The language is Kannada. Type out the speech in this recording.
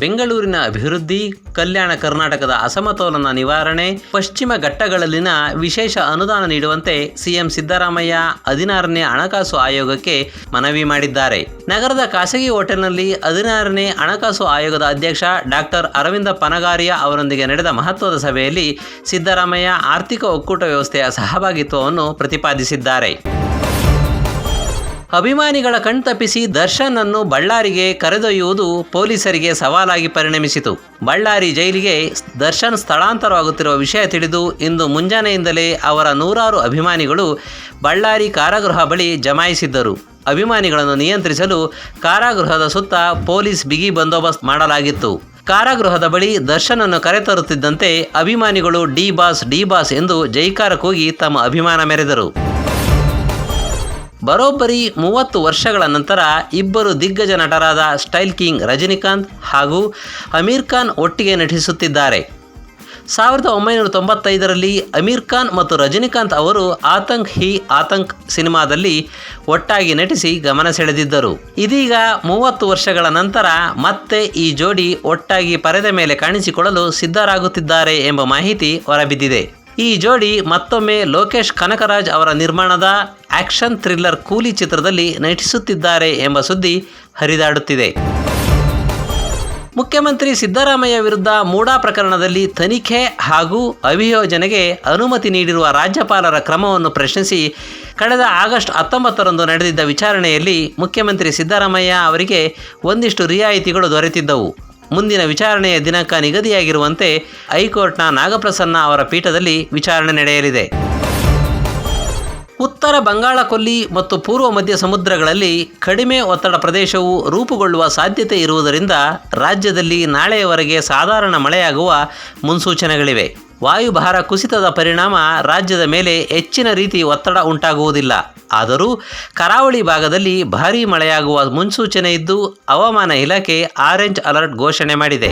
ಬೆಂಗಳೂರಿನ ಅಭಿವೃದ್ಧಿ, ಕಲ್ಯಾಣ ಕರ್ನಾಟಕದ ಅಸಮತೋಲನ ನಿವಾರಣೆ, ಪಶ್ಚಿಮ ಘಟ್ಟಗಳಲ್ಲಿನ ವಿಶೇಷ ಅನುದಾನ ನೀಡುವಂತೆ ಸಿಎಂ ಸಿದ್ದರಾಮಯ್ಯ ಹದಿನಾರನೇ ಹಣಕಾಸು ಆಯೋಗಕ್ಕೆ ಮನವಿ ಮಾಡಿದ್ದಾರೆ. ನಗರದ ಖಾಸಗಿ ಹೋಟೆಲ್ನಲ್ಲಿ ಹದಿನಾರನೇ ಹಣಕಾಸು ಆಯೋಗದ ಅಧ್ಯಕ್ಷ ಡಾಕ್ಟರ್ ಅರವಿಂದ ಪನಗಾರಿಯಾ ಅವರೊಂದಿಗೆ ನಡೆದ ಮಹತ್ವದ ಸಭೆಯಲ್ಲಿ ಸಿದ್ದರಾಮಯ್ಯ ಆರ್ಥಿಕ ಒಕ್ಕೂಟ ವ್ಯವಸ್ಥೆಯ ಸಹಭಾಗಿತ್ವವನ್ನು ಪ್ರತಿಪಾದಿಸಿದ್ದಾರೆ. ಅಭಿಮಾನಿಗಳ ಕಣ್ತಪ್ಪಿಸಿ ದರ್ಶನ್ ಅನ್ನು ಬಳ್ಳಾರಿಗೆ ಕರೆದೊಯ್ಯುವುದು ಪೊಲೀಸರಿಗೆ ಸವಾಲಾಗಿ ಪರಿಣಮಿಸಿತು. ಬಳ್ಳಾರಿ ಜೈಲಿಗೆ ದರ್ಶನ್ ಸ್ಥಳಾಂತರವಾಗುತ್ತಿರುವ ವಿಷಯ ತಿಳಿದು ಇಂದು ಮುಂಜಾನೆಯಿಂದಲೇ ಅವರ ನೂರಾರು ಅಭಿಮಾನಿಗಳು ಬಳ್ಳಾರಿ ಕಾರಾಗೃಹ ಬಳಿ ಜಮಾಯಿಸಿದ್ದರು. ಅಭಿಮಾನಿಗಳನ್ನು ನಿಯಂತ್ರಿಸಲು ಕಾರಾಗೃಹದ ಸುತ್ತ ಪೊಲೀಸ್ ಬಿಗಿ ಬಂದೋಬಸ್ತ್ ಮಾಡಲಾಗಿತ್ತು. ಕಾರಾಗೃಹದ ಬಳಿ ದರ್ಶನನ್ನು ಕರೆತರುತ್ತಿದ್ದಂತೆ ಅಭಿಮಾನಿಗಳು ಡಿ ಬಾಸ್ ಡಿ ಬಾಸ್ ಎಂದು ಜೈಕಾರ ಕೂಗಿ ತಮ್ಮ ಅಭಿಮಾನ ಮೆರೆದರು. ಬರೋಬ್ಬರಿ ಮೂವತ್ತು ವರ್ಷಗಳ ನಂತರ ಇಬ್ಬರು ದಿಗ್ಗಜ ನಟರಾದ ಸ್ಟೈಲ್ ಕಿಂಗ್ ರಜನಿಕಾಂತ್ ಹಾಗೂ ಅಮೀರ್ ಖಾನ್ ಒಟ್ಟಿಗೆ ನಟಿಸುತ್ತಿದ್ದಾರೆ. ಸಾವಿರದ ಒಂಬೈನೂರ ತೊಂಬತ್ತೈದರಲ್ಲಿ ಅಮೀರ್ ಖಾನ್ ಮತ್ತು ರಜನಿಕಾಂತ್ ಅವರು ಆತಂಕ್ ಹಿ ಆತಂಕ್ ಸಿನಿಮಾದಲ್ಲಿ ಒಟ್ಟಾಗಿ ನಟಿಸಿ ಗಮನ ಸೆಳೆದಿದ್ದರು. ಇದೀಗ ಮೂವತ್ತು ವರ್ಷಗಳ ನಂತರ ಮತ್ತೆ ಈ ಜೋಡಿ ಒಟ್ಟಾಗಿ ಪರದೆ ಮೇಲೆ ಕಾಣಿಸಿಕೊಳ್ಳಲು ಸಿದ್ಧರಾಗುತ್ತಿದ್ದಾರೆ ಎಂಬ ಮಾಹಿತಿ ಹೊರಬಿದ್ದಿದೆ. ಈ ಜೋಡಿ ಮತ್ತೊಮ್ಮೆ ಲೋಕೇಶ್ ಕನಕರಾಜ್ ಅವರ ನಿರ್ಮಾಣದ ಆಕ್ಷನ್ ಥ್ರಿಲ್ಲರ್ ಕೂಲಿ ಚಿತ್ರದಲ್ಲಿ ನಟಿಸುತ್ತಿದ್ದಾರೆ ಎಂಬ ಸುದ್ದಿ ಹರಿದಾಡುತ್ತಿದೆ. ಮುಖ್ಯಮಂತ್ರಿ ಸಿದ್ದರಾಮಯ್ಯ ವಿರುದ್ಧ ಮೂಡಾ ಪ್ರಕರಣದಲ್ಲಿ ತನಿಖೆ ಹಾಗೂ ಅಭಿಯೋಜನೆಗೆ ಅನುಮತಿ ನೀಡಿರುವ ರಾಜ್ಯಪಾಲರ ಕ್ರಮವನ್ನು ಪ್ರಶ್ನಿಸಿ ಕಳೆದ ಆಗಸ್ಟ್ ಹತ್ತೊಂಬತ್ತರಂದು ನಡೆದಿದ್ದ ವಿಚಾರಣೆಯಲ್ಲಿ ಮುಖ್ಯಮಂತ್ರಿ ಸಿದ್ದರಾಮಯ್ಯ ಅವರಿಗೆ ಒಂದಿಷ್ಟು ರಿಯಾಯಿತಿಗಳು ದೊರೆತಿದ್ದವು. ಮುಂದಿನ ವಿಚಾರಣೆಯ ದಿನಾಂಕ ನಿಗದಿಯಾಗಿರುವಂತೆ ಹೈಕೋರ್ಟ್ನ ನಾಗಪ್ರಸನ್ನ ಅವರ ಪೀಠದಲ್ಲಿ ವಿಚಾರಣೆ ನಡೆಯಲಿದೆ. ಉತ್ತರ ಬಂಗಾಳ ಕೊಲ್ಲಿ ಮತ್ತು ಪೂರ್ವ ಮಧ್ಯ ಸಮುದ್ರಗಳಲ್ಲಿ ಕಡಿಮೆ ಒತ್ತಡ ಪ್ರದೇಶವು ರೂಪುಗೊಳ್ಳುವ ಸಾಧ್ಯತೆ ಇರುವುದರಿಂದ ರಾಜ್ಯದಲ್ಲಿ ನಾಳೆಯವರೆಗೆ ಸಾಧಾರಣ ಮಳೆಯಾಗುವ ಮುನ್ಸೂಚನೆಗಳಿವೆ. ವಾಯುಭಾರ ಕುಸಿತದ ಪರಿಣಾಮ ರಾಜ್ಯದ ಮೇಲೆ ಹೆಚ್ಚಿನ ರೀತಿ ಒತ್ತಡ ಉಂಟಾಗುವುದಿಲ್ಲ. ಆದರೂ ಕರಾವಳಿ ಭಾಗದಲ್ಲಿ ಭಾರೀ ಮಳೆಯಾಗುವ ಮುನ್ಸೂಚನೆ ಇದ್ದು ಹವಾಮಾನ ಇಲಾಖೆ ಆರೆಂಜ್ ಅಲರ್ಟ್ ಘೋಷಣೆ ಮಾಡಿದೆ.